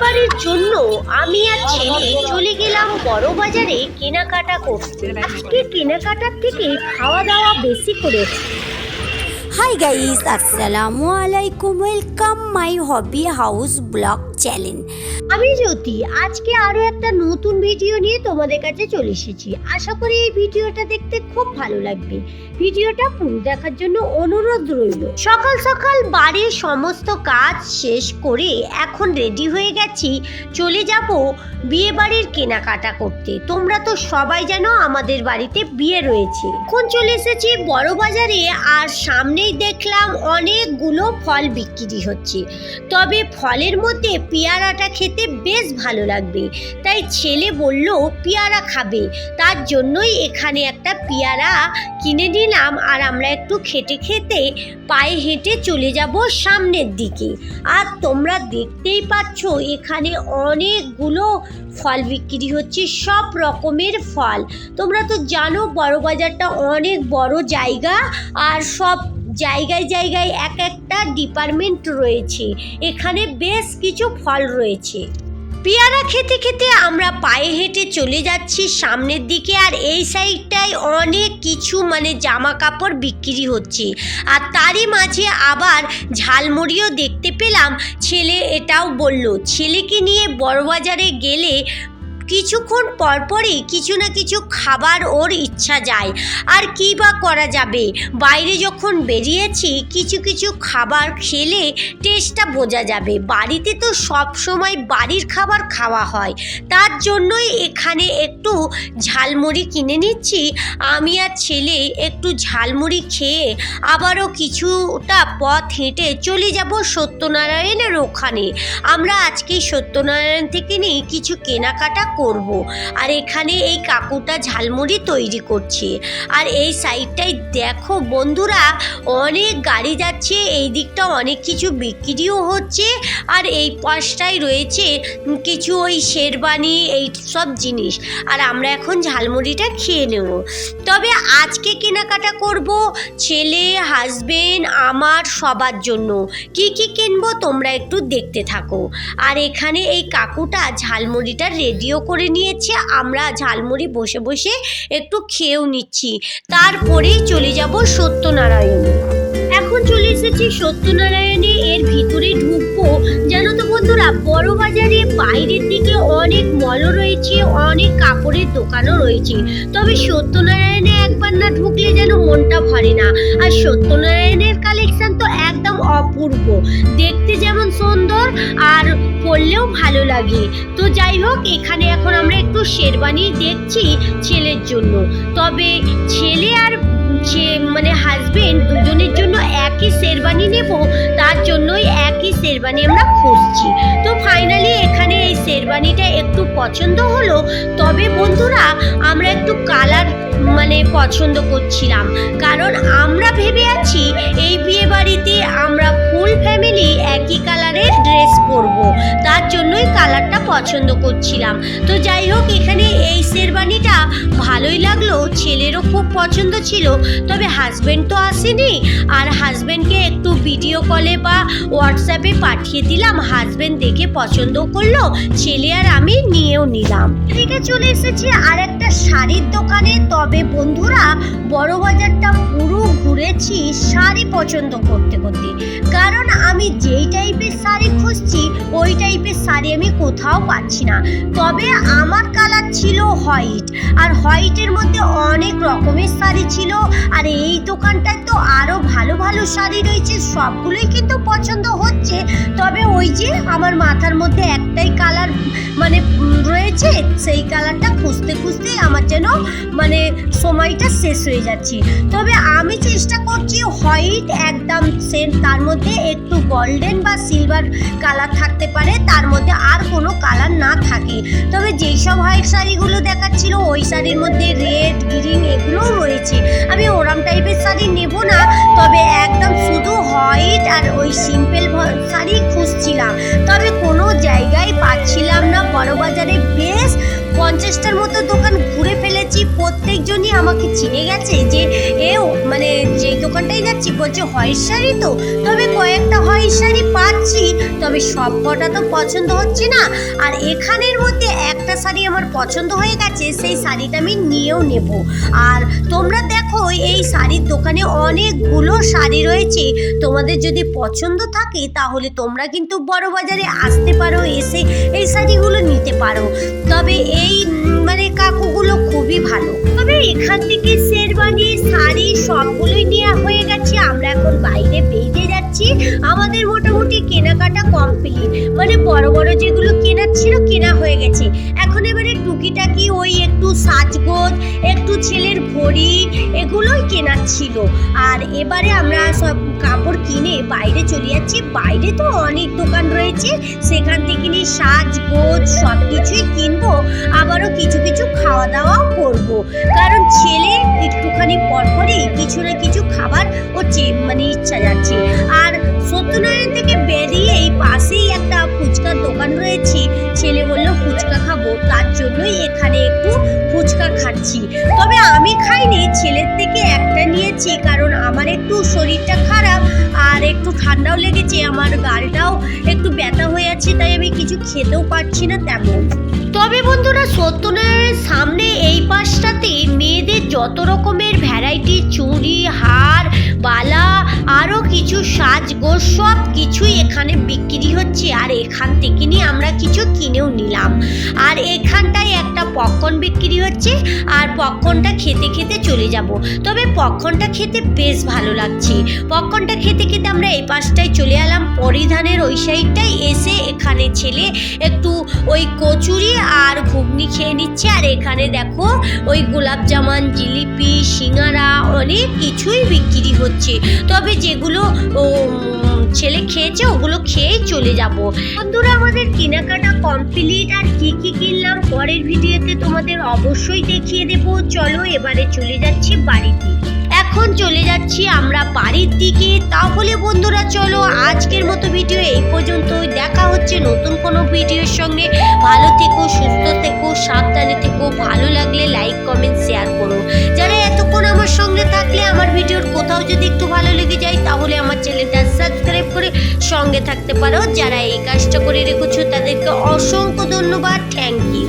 বাড়ির জন্য আমি আর ছেলে চলে গেলাম বড় বাজারে কেনাকাটা করতে। আজকে কেনাকাটার থেকে খাওয়া দাওয়া বেশি করেছি। হাই গাইস আসসালামু আলাইকুম welcome my hobby house blog channel আমি জ্যোতি, আজকে আরও একটা নতুন ভিডিও নিয়ে তোমাদের কাছে চলে এসেছি। আশা করি এই ভিডিওটা দেখতে খুব ভালো লাগবে। ভিডিওটা পুরো দেখার জন্য অনুরোধ রইল। সকাল সকাল বাড়ির সমস্ত কাজ শেষ করে এখন রেডি হয়ে গেছি। চলে যাব বিয়ে বাড়ির কেনাকাটা করতে। তোমরা তো সবাই জানো আমাদের বাড়িতে বিয়ে রয়েছে। এখন চলে এসেছি বড় বাজারে আর সামনেই দেখলাম অনেকগুলো ফল বিক্রি হচ্ছে। তবে ফলের মধ্যে পেয়ারাটা খেতে বেশ ভালো লাগবে। তাই ছেলে বলল, পেয়ারা খাবে। তার জন্যই এখানে একটা পেয়ারা কিনে নিলাম আর আমরা একটু খেটে খেতে পায়ে হেঁটে চলে যাব সামনের দিকে। আর তোমরা দেখতেই পাচ্ছ, এখানে অনেকগুলো ফল বিক্রি হচ্ছে, সব রকমের ফল। তোমরা তো জানো বড় বাজারটা অনেক বড় জায়গা আর সব জায়গায় জায়গায় এক একটা ডিপার্টমেন্ট রয়েছে। এখানে বেশ কিছু ফল রয়েছে। পেয়ারা খেতে খেতে আমরা পায়ে হেঁটে চলে যাচ্ছি সামনের দিকে আর এই সাইডটায় অনেক কিছু মানে জামা কাপড় বিক্রি হচ্ছে। আর তারই মাঝে আবার ঝালমুড়িও দেখতে পেলাম। ছেলে এটাও বলল, ছেলেকে নিয়ে বড়বাজারে গেলে কিছুক্ষণ পরপরই কিছু না কিছু খাবার ওর ইচ্ছা যায়। আর কী বা করা যাবে? বাইরে যখন বেরিয়েছি, কিছু কিছু খাবার খেলে টেস্টটা বোঝা যাবে। বাড়িতে তো সব সময় বাড়ির খাবার খাওয়া হয়। তার জন্যই এখানে একটু ঝালমুড়ি কিনে নিচ্ছি। আমি আর ছেলে একটু ঝালমুড়ি খেয়ে আবারও কিছুটা পথ হেঁটে চলে যাব সত্যনারায়ণের ওখানে। আমরা আজকে সত্যনারায়ণ থেকে নিয়ে কিছু কেনাকাটা করব। আর এখানে এই কাকুটা ঝালমুড়ি তৈরি করছে। আর এই সাইডটাই দেখো বন্ধুরা, অনেক গাড়ি যাচ্ছে, এই দিকটা অনেক কিছু বিক্রিও হচ্ছে, আর এই পাশটায় রয়েছে কিছু ওই শেরবানি, এই সব জিনিস। আর আমরা এখন ঝালমুড়িটা খেয়ে নেব। তবে আজকে কেনাকাটা করব ছেলে হাজবেন্ড আমার, সবার জন্য। কি কি কিনবো তোমরা একটু দেখতে থাকো। আর এখানে এই কাকুটা ঝালমুড়িটা রেডিও করে নিয়েছে আমরা ঝালমুড়ি বসে বসে একটু খেয়েও নিচ্ছি। তারপরেই চলে যাব সত্যনারায়ণে। এসেছি সত্যনারায়ণে, এর ভিতরে ঢুকবো। জানো তো বন্ধুরা, বড় বাজারে বাইরের দিকে অনেক মলও রয়েছে, অনেক কাপড়ের দোকানও রয়েছে। তবে সত্যনারায়ণে একবার না ঢুকলে যেন মনটা ভরে না। আর সত্যনারায়ণের কালেকশন তো একদম অপূর্ব। দেখতে যেমন সুন্দর আর পড়লেও ভালো লাগে। তো যাই হোক, এখানে এখন আমরা একটু শেরবানি দেখছি ছেলের জন্য। তবে ছেলে আর যে মানে হাজবেন্ড দুজনের জন্য একই শেরবানি নেব, তার জন্যই একই শেরবানি আমরা খুঁজছি। তো ফাইনালি এখানে এই শেরবানিটা একটু পছন্দ হলো। তবে বন্ধুরা, আমরা একটু কালার মানে পছন্দ করছিলাম। কারণ আমরা ভেবে আছি এই বিয়ে বাড়িতে আমরা ফুল ফ্যামিলি একই কালারের ড্রেস পরবো। তার জন্যই কালারটা পছন্দ করছিলাম। তো যাই হোক, এখানে এই শেরবানিটা ভালোই লাগল। ছেলেরও খুব পছন্দ ছিল, তবে হাজবেন্ড তো আসেনি। আর হাজবেন্ডকে একটু ভিডিও কলে বা হোয়াটসঅ্যাপে পাঠিয়ে দিলাম। হাজবেন্ড দেখে পছন্দ করল, ছেলে আর আমি নিয়েও নিলাম। এদিকে চলে এসেছি আর একটা শাড়ির দোকানে। তবে বন্ধুরা, বড় বাজারটা পুরো ঘুরেছি শাড়ি পছন্দ করতে করতে। কারণ আমি যেই টাইপের শাড়ি খুঁজছি, ওই টাইপের শাড়ি আমি কোথাও পাচ্ছি না। তবে আমার কালার ছিল হোয়াইট আর হোয়াইটের মধ্যে অনেক রকমের শাড়ি ছিল। আর এই দোকানটায় তো আরও ভালো ভালো শাড়ি রয়েছে, সবগুলোই কিন্তু পছন্দ হচ্ছে। তবে ওই যে আমার মাথার মধ্যে একটাই কালার মানে রয়েছে, সেই কালারটা খুঁজতে খুঁজতে আমার যেন মানে সময়টা শেষ হয়ে যাচ্ছে। তবে আমি চেষ্টা করছি হোয়াইট একদম সেম তার মধ্যে একটু গোল্ডেন বা সিলভার কালার থাকতে পারে, তার মধ্যে আর কোনো কালার না থাকে। তবে যেই সব হোয়াইট শাড়িগুলো দেখাচ্ছিল, ওই শাড়ির মধ্যে রেড গ্রিন এগুলোও রয়েছে। আমি ওরাম টাইপের শাড়ি নেব না, তবে একদম শুধু হোয়াইট আর ওই সিম্পল শাড়ি খুঁজছিলাম। তবে কোনো জায়গায় পাচ্ছিলাম না বড় বাজারে বেশ পঞ্চাশটার মতো দোকান ঘুরে ফেলেছি। প্রত্যেকজনই আমাকে চিনে গেছে যে এও মানে দোকানটাই যাচ্ছি, বলছে হয়ের শাড়ি তো? তবে কয়েকটা হয়ের শাড়ি পাচ্ছি, তবে সব কটা তো পছন্দ হচ্ছে না। আর এখানের মধ্যে একটা শাড়ি আমার পছন্দ হয়ে গেছে, সেই শাড়িটা আমি নিয়েও নেব। আর তোমরা দেখো, এই শাড়ির দোকানে অনেকগুলো শাড়ি রয়েছে। তোমাদের যদি পছন্দ থাকে, তাহলে তোমরা কিন্তু বড় বাজারে আসতে পারো, এসে এই শাড়িগুলো নিতে পারো। তবে এই মানে কাকুগুলো খুবই ভালো। তবে এখান থেকে শেরবানি শাড়ি সবগুলোই নেওয়া হয়ে গেছে। আমরা এখন বাইরে বেরিয়ে যাচ্ছি। আমাদের মোটামুটি কেনাকাটা কমপ্লিট মানে বড় বড় যেগুলো কেনার ছিল, কেনা হয়ে গেছে। এখন এবারে টুকিটাকি ওই একটু সাজগোজ, একটু ছেলের ঘড়ি এগুলোই কেনার ছিল। আর এবারে আমরা সব কাপড় কিনে বাইরে চলে যাচ্ছি। বাইরে তো অনেক দোকান রয়েছে। সেখান থেকে নিয়ে সাজগোজ সব কিছুই কিনবো। আবারও কিছু কিছু খাওয়া দাওয়াও করব। কারণ ছেলে একটুখানি পরপরই কিছু না কিছু খাবার ও মানে ইচ্ছা যাচ্ছে। আর সত্যনারায়ণ থেকে বেরিয়ে এই পাশেই একটা ফুচকার দোকান রয়েছে। ছেলে বলল, ফুচকা খাব। তার জন্যই এখানে একটু ফুচকা খাচ্ছি। তবে আমি খাইনি, ছেলের থেকে একটা নিয়েছি, কারণ আমার একটু শরীরটা খারাপ আর একটু ঠান্ডাও লেগেছে, আমার গালটাও একটু ব্যথা হয়ে আছে, তাই আমি কিছু খেতেও পারছি না তেমন। তবে বন্ধুরা, সত্যনারায়ণের সামনে এই পাশটাতে মেয়েদের যত রকমের ভ্যারাইটি সাজগোজ সব কিছুই এখানে বিক্রি হচ্ছে। আর এখান থেকে নিয়ে আমরা কিছু কিনেও নিলাম। আর এখানটায় একটা পপকর্ন বিক্রি হচ্ছে। আর পপকর্নটা খেতে খেতে চলে যাব। তবে পপকর্নটা খেতে বেশ ভালো লাগছে। পপকর্নটা খেতে খেতে আমরা এই পাশটায় চলে এলাম। পরিধানের ওই সাইডটায় এসে এখানে ছেলে একটু ওই কচুরি আর ঘুগনি খেয়ে নিচ্ছে। আর এখানে দেখো ওই গোলাপ জামান, জিলিপি, সিঙ্গারা অনেক কিছুই বিক্রি হচ্ছে। তবে যেগুলো ছেলে খেয়েছে, ওগুলো খেয়েই চলে যাব। বন্ধুরা, আমাদের কেনাকাটা কমপ্লিট আর কি কি কিনলাম পরের ভিডিওতে তোমাদের অবশ্যই দেখিয়ে দেব। চলো, এবারে চলে যাচ্ছি বাড়িতে। এখন চলে যাচ্ছি আমরা বাড়ির দিকে। তাহলে বন্ধুরা, চলো আজকের মতো ভিডিও এই পর্যন্তই। দেখা হচ্ছে নতুন কোনো ভিডিওর সঙ্গে। ভালো থেকো, সুস্থ থেকো, সাবধানে থেকো, ভালো সঙ্গে থাকতে পারো। যারা এই কাজটা করে রেখেছো তাদেরকে অসংখ্য ধন্যবাদ। Thank you